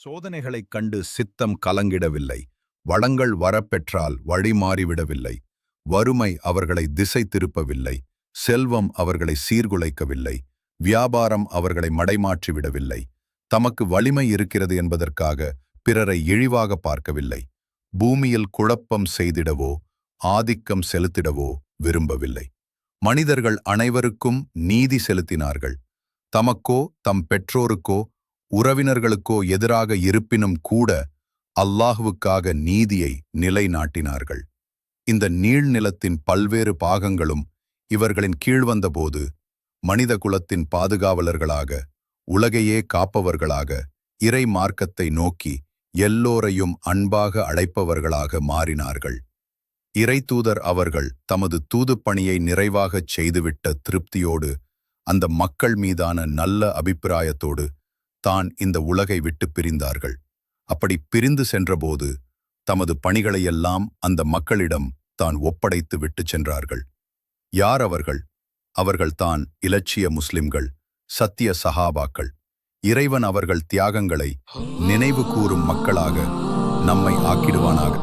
சோதனைகளைக் கண்டு சித்தம் கலங்கிடவில்லை. வளங்கள் வரப்பெற்றால் வழிமாறிவிடவில்லை வறுமை அவர்களை திசை திருப்பவில்லை செல்வம் அவர்களை சீர்குலைக்கவில்லை. வியாபாரம் அவர்களை மடைமாற்றிவிடவில்லை. தமக்கு வலிமை இருக்கிறது என்பதற்காக பிறரை இழிவாக பார்க்கவில்லை. பூமியில் குழப்பம் செய்திடவோ ஆதிக்கம் செலுத்திடவோ விரும்பவில்லை. மனிதர்கள் அனைவருக்கும் நீதி செலுத்தினார்கள். தமக்கோ தம் பெற்றோருக்கோ உறவினர்களுக்கோ எதிராக இருப்பினும் கூட அல்லாஹுவுக்காக நீதியை நிலைநாட்டினார்கள். இந்த நீழ்நிலத்தின் பல்வேறு பாகங்களும் இவர்களின் கீழ் வந்தபோது மனித குலத்தின் பாதுகாவலர்களாக உலகையே காப்பவர்களாக இறை மார்க்கத்தை நோக்கி எல்லோரையும் அன்பாக அழைப்பவர்களாக மாறினார்கள். இறைத்தூதர் அவர்கள் தமது தூதுப்பணியை நிறைவாகச் செய்துவிட்ட திருப்தியோடு அந்த மக்கள் மீதான நல்ல அபிப்பிராயத்தோடு தான் இந்த உலகை விட்டு பிரிந்தார்கள். அப்படி பிரிந்து சென்றபோது தமது பணிகளையெல்லாம் அந்த மக்களிடம் தான் ஒப்படைத்து விட்டுச் சென்றார்கள். யார் அவர்கள்? அவர்கள் தான் இலட்சிய முஸ்லிம்கள் சத்திய சஹாபாக்கள் இறைவன் அவர்கள் தியாகங்களை நினைவு கூறும் மக்களாக நம்மை ஆக்கிடுவானாக.